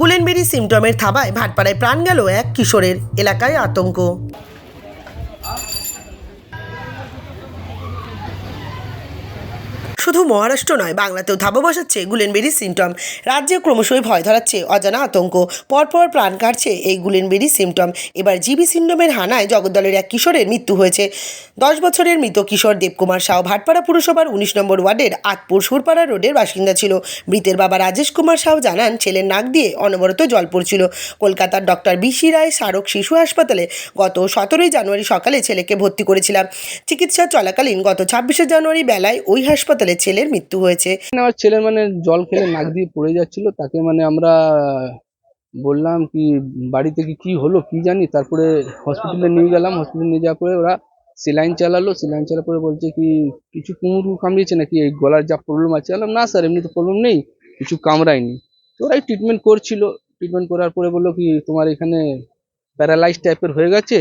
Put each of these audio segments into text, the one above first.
Guillain-Barré সিমটমের থাবায় ভাটপাড়ায় প্রাণ গেল এক কিশোরের এলাকায় আতঙ্ক। শুধু মহারাষ্ট্র নয়, বাংলাতেও ধাবা বসাচ্ছে গুলেনবেরি সিমটম। রাজ্যে ক্রমশই ভয় ধরাচ্ছে অজানা আতঙ্ক। পরপর প্রাণ কাটছে এই গুলেনবেরি সিমটম। এবার জিবি সিন্ড্রোমের হানায় জগদ্দলের এক কিশোরের মৃত্যু হয়েছে। দশ বছরের মৃত কিশোর দেবকুমার সাউ ভাটপাড়া পুরসভার উনিশ নম্বর ওয়ার্ডের আতপুর সুরপাড়া রোডের বাসিন্দা ছিল। মৃতের বাবা রাজেশ কুমার সাউ জানান, ছেলের নাক দিয়ে অনবরত জল পড়ছিল। কলকাতার ডক্টর বিসি রায় স্মারক শিশু হাসপাতালে গত সতেরোই জানুয়ারি সকালে ছেলেকে ভর্তি করেছিলাম। চিকিৎসা চলাকালীন গত ছাব্বিশে জানুয়ারি বেলায় ওই হাসপাতালে ছেলের মৃত্যু হয়েছে। আমার ছেলের মানে জল খেলে নাক দিয়ে পড়ে যাচ্ছিল, তাকে মানে আমরা বললাম কি বাড়ি থেকে কি হলো কি জানি, তারপরে হসপিটালে নিয়ে গেলাম হসপিটালে নিয়ে যাওয়ার পরে ওরা সেলাইন চালালো, সেলাইন চালার পরে বলছে কি, কিছু কুমুর কামড়িয়েছে নাকি? এই গলার যা প্রবলেম আছে। বললাম, না স্যার এমনি তো প্রবলেম নেই, কিছু কামড়ায়নি। তো ওরাই ট্রিটমেন্ট করছিল। ট্রিটমেন্ট করার পরে বলল কি, তোমার এখানে প্যারালাইজ টাইপের হয়ে গেছে,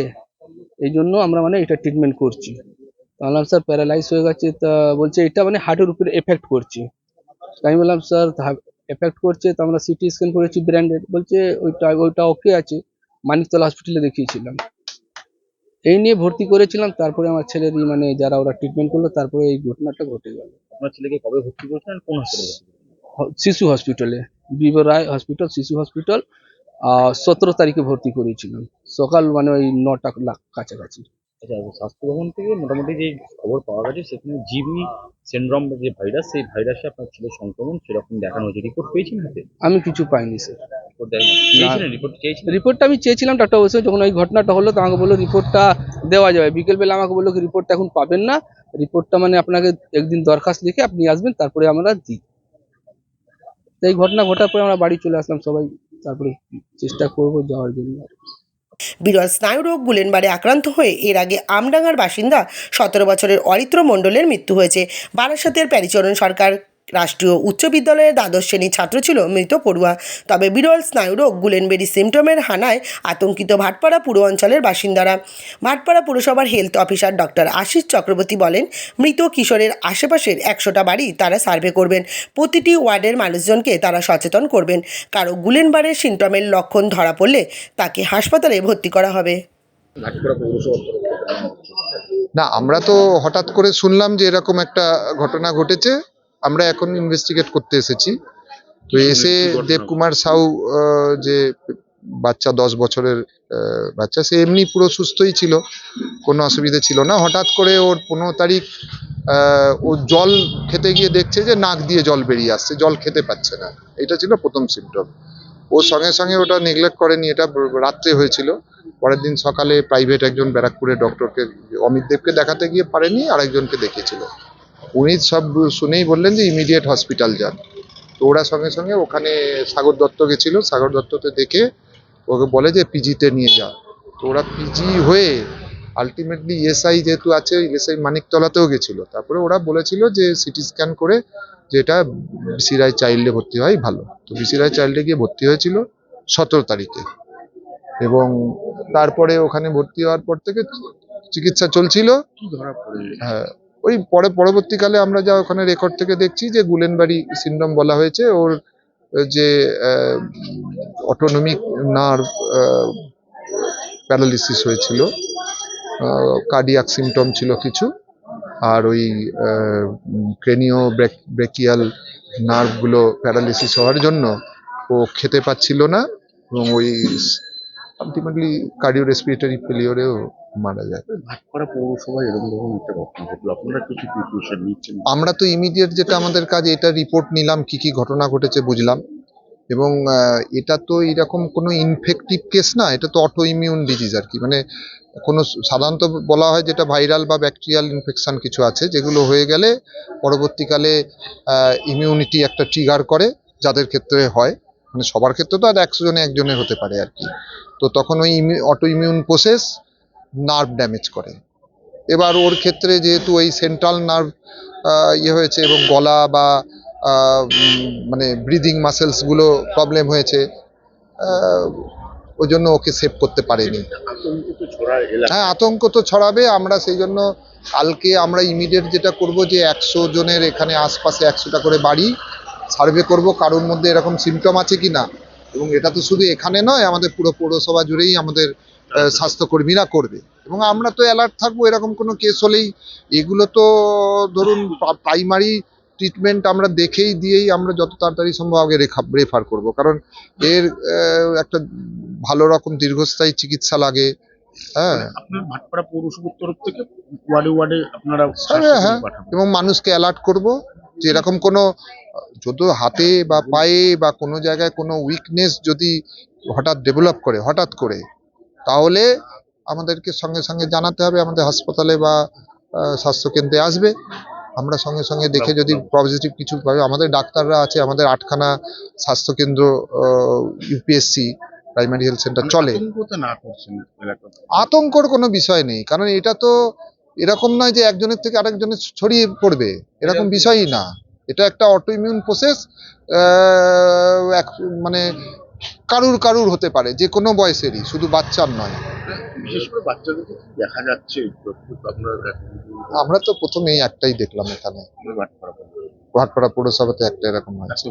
এই জন্য আমরা মানে এটা ট্রিটমেন্ট করছি। বললাম স্যার প্যারালাইজ হয়ে গেছে। তা বলছে এটা মানে হার্টের উপরে এফেক্ট করছে। আমি বললাম স্যার এফেক্ট করছে? তো আমরা সিটি স্ক্যান করেছি ব্র্যান্ডেড বলছে ওইটা ওইটা ওকে আছে। মানিকতলা হসপিটালে দেখিয়েছিলাম। এই নিয়ে ভর্তি করেছিলাম। তারপরে আমার ছেলের মানে যারা ওরা ট্রিটমেন্ট করল তারপরে এই ঘটনাটা ঘটে গেল। আপনার ছেলেকে কবে ভর্তি করেছেন কোন হাসপাতালে ভর্তি করেছেন? হ- শিশু হসপিটালে বিবর রায় হসপিটাল শিশু হসপিটাল সতেরো তারিখে ভর্তি করেছিলাম। সকাল মানে ওই নটা কাছাকাছি। আচ্ছা স্বাস্থ্য ভবন থেকে মোটামুটি যে খবর পাওয়া গেছে সেখানে জিবি সিন্ড্রোম যে ভাইরাস সেই ভাইরাসে আপনার ছেলের সংক্রমণ সেরকম দেখানো হয়েছে। রিপোর্ট পেয়েছেন হাতে? আমি কিছু পাইনি স্যার রিপোর্টটা আমি চেয়েছিলাম ডাক্তার অবশ্যই যখন ওই ঘটনাটা হলো তো আমাকে বলল রিপোর্টটা দেওয়া যাবে। বিকেলবেলা আমাকে বলল কি রিপোর্টটা এখন পাবেন না। রিপোর্টটা মানে আপনাকে একদিন দরখাস্ত লিখে আপনি আসবেন তারপরে আমরা দিই। এই ঘটনা ঘটার পরে আমরা বাড়ি চলে আসলাম সবাই। তারপরে চেষ্টা করব যাওয়ার জন্য। বিরল স্নায়ুরোগ গুলেনবারে আক্রান্ত হয়ে এর আগে আমডাঙ্গার বাসিন্দা সতেরো বছরের অরিত্র মণ্ডলের মৃত্যু হয়েছে। বারাসাতের প্যারিচরণ সরকার রাষ্ট্রীয় উচ্চ বিদ্যালয়ের দ্বাদশ শ্রেণির ছাত্র ছিল মৃত পড়ুয়া। তবে বিরল স্নায়ুরোগ গুলেনবেরি সিমটমের হানায় আতঙ্কিত ভাটপাড়া পুর অঞ্চলের বাসিন্দারা। ভাটপাড়া পুরসভার health officer doctor Ashis Chakraborty বলেন মৃত কিশোরের আশেপাশের একশোটা বাড়ি তারা সার্ভে করবেন। প্রতিটি ওয়ার্ডের মানুষজনকে তারা সচেতন করবেন। কারও গুলেনবারের সিমটমের লক্ষণ ধরা পড়লে তাকে হাসপাতালে ভর্তি করা হবে। না আমরা তো হঠাৎ করে শুনলাম যে এরকম একটা ঘটনা ঘটেছে। আমরা এখন ইনভেস্টিগেট করতে এসেছি। তো এসে? দেবকুমার সাউ যে বাচ্চা দশ বছরের বাচ্চা সে এমনি পুরো সুস্থই ছিল কোনো অসুবিধা ছিল না। হঠাৎ করে ওর পনেরো তারিখ ও জল খেতে গিয়ে দেখছে যে নাক দিয়ে জল বেরিয়ে আসছে জল খেতে পাচ্ছে না। এটা ছিল প্রথম সিমটম ও সঙ্গে সঙ্গে ওটা নেগলেক্ট করেনি এটা রাত্রে হয়েছিল। পরের দিন সকালে প্রাইভেট একজন ব্যারাকপুরের ডক্টরকে অমিত দেবকে দেখাতে গিয়ে পারেনি আরেকজনকে দেখিয়েছিল। উনি সব শুনেই বললেন যে ইমিডিয়েট হসপিটাল যান। তো ওরা সঙ্গে সঙ্গে ওখানে সাগর দত্ত গেছিল সাগর দত্ততে দেখে ওকে বলে যে পিজিতে নিয়ে যা। তো ওরা পিজি হয়ে আলটিমেটলি ইএসআই যেহেতু আছে ইএসআই মানিকতলাতেও গেছিল। তারপরে ওরা বলেছিল যে সিটি স্ক্যান করে যে এটা বিসি রায় চাইল্ডে ভর্তি হয় ভালো। তো বিসি রায় চাইল্ডে গিয়ে ভর্তি হয়েছিল সতেরো তারিখে। এবং তারপরে ওখানে ভর্তি হওয়ার পর থেকে চিকিৎসা চলছিল। ধরা পড়ে হ্যাঁ ওই পরে পরবর্তীকালে আমরা যা ওখানে রেকর্ড থেকে দেখছি যে গুলেনবাড়ি সিন্ড্রোম বলা হয়েছে, ওর যে অটোনমিক নার্ভ প্যারালিসিস হয়েছিল কার্ডিয়াক সিমটম ছিল কিছু, আর ওই ক্রেনিও ব্রেকিয়াল নার্ভগুলো প্যারালিসিস হওয়ার জন্য ও খেতে পাচ্ছিল না, এবং ওই আলটিমেটলি কার্ডিও রেসপিরেটরি ফেলিওরেও মারা যায়। ভাটপাড়া এরকম ধরনের একটা ঘটনা ঘটলো। আপনারা কিছু প্রিপারেশন নিচ্ছেন? আমরা তো ইমিডিয়েট যেটা আমাদের কাজ এটা রিপোর্ট নিলাম কি কি ঘটনা ঘটেছে বুঝলাম। এবং এটা তো এরকম কোনো ইনফেক্টিভ কেস না এটা তো অটো ইমিউন ডিজিজ আর কি। মানে কোনো সাধারণত বলা হয় যেটা ভাইরাল বা ব্যাকটেরিয়াল ইনফেকশান কিছু আছে যেগুলো হয়ে গেলে পরবর্তীকালে ইমিউনিটি একটা ট্রিগার করে যাদের ক্ষেত্রে হয়। মানে সবার ক্ষেত্রে তো আর একশো জনে একজনের হতে পারে আর কি। তো তখন ওই autoimmune process nerve damage করে। এবার ওর ক্ষেত্রে যেহেতু ওই সেন্ট্রাল নার্ভ ইয়ে হয়েছে এবং গলা বা মানে ব্রিদিং মাসেলসগুলো প্রবলেম হয়েছে ওই জন্য ওকে সেভ করতে পারেনি। হ্যাঁ আতঙ্ক তো ছড়াবে, আমরা সেই জন্য কালকে আমরা ইমিডিয়েট যেটা করব যে একশো জনের এখানে আশপাশে একশোটা করে বাড়ি সার্ভে করব, কারোর মধ্যে এরকম সিমটম আছে কি না এবং এটা তো শুধু এখানে নয়, আমাদের পুরো পৌরসভা জুড়েই আমাদের স্বাস্থ্যকর্মীরা করবে। এবং আমরা তো অ্যালার্ট থাকব এরকম কোনো কেস হলেই এগুলো তো ধরুন প্রাইমারি ট্রিটমেন্ট আমরা দেখেই দিয়েই আমরা যত তাড়াতাড়ি সম্ভব আগে রেফার করব। কারণ এর একটা ভালো রকম দীর্ঘস্থায়ী চিকিৎসা লাগে। হ্যাঁ। আপনার তরফ থেকে ওয়ার্ডে ওয়ার্ডে আপনারা হ্যাঁ, হ্যাঁ। এবং মানুষকে অ্যালার্ট করব যে এরকম কোনো যদি হাতে বা পায়ে বা কোনো জায়গায় কোনো উইকনেস যদি হঠাৎ ডেভেলপ করে হঠাৎ করে তাহলে আমাদেরকে সঙ্গে সঙ্গে জানাতে হবে আমাদের হাসপাতালে বা স্বাস্থ্যকেন্দ্রে আসবে। আমরা সঙ্গে সঙ্গে দেখে যদি পজিটিভ কিছু পাই আমাদের ডাক্তাররা আছে আমাদের আটখানা স্বাস্থ্যকেন্দ্র ইউপিএসসি প্রাইমারি হেলথ সেন্টার চলে। আতঙ্কর কোনো বিষয় নেই কারণ এটা তো এরকম নয় যে একজনের থেকে আরেকজনের ছড়িয়ে পড়বে এরকম বিষয়ই না। এটা একটা অটো ইমিউন প্রসেস মানে কারুর কারুর হতে পারে যে কোনো বয়সেরই শুধু বাচ্চার নয়। বিশেষ করে বাচ্চাদেরকে দেখা যাচ্ছে আমরা তো প্রথমেই একটাই দেখলাম এখানে। ভাটপাড়া ভাটপাড়া পৌরসভাতে একটা এরকম হয়েছে।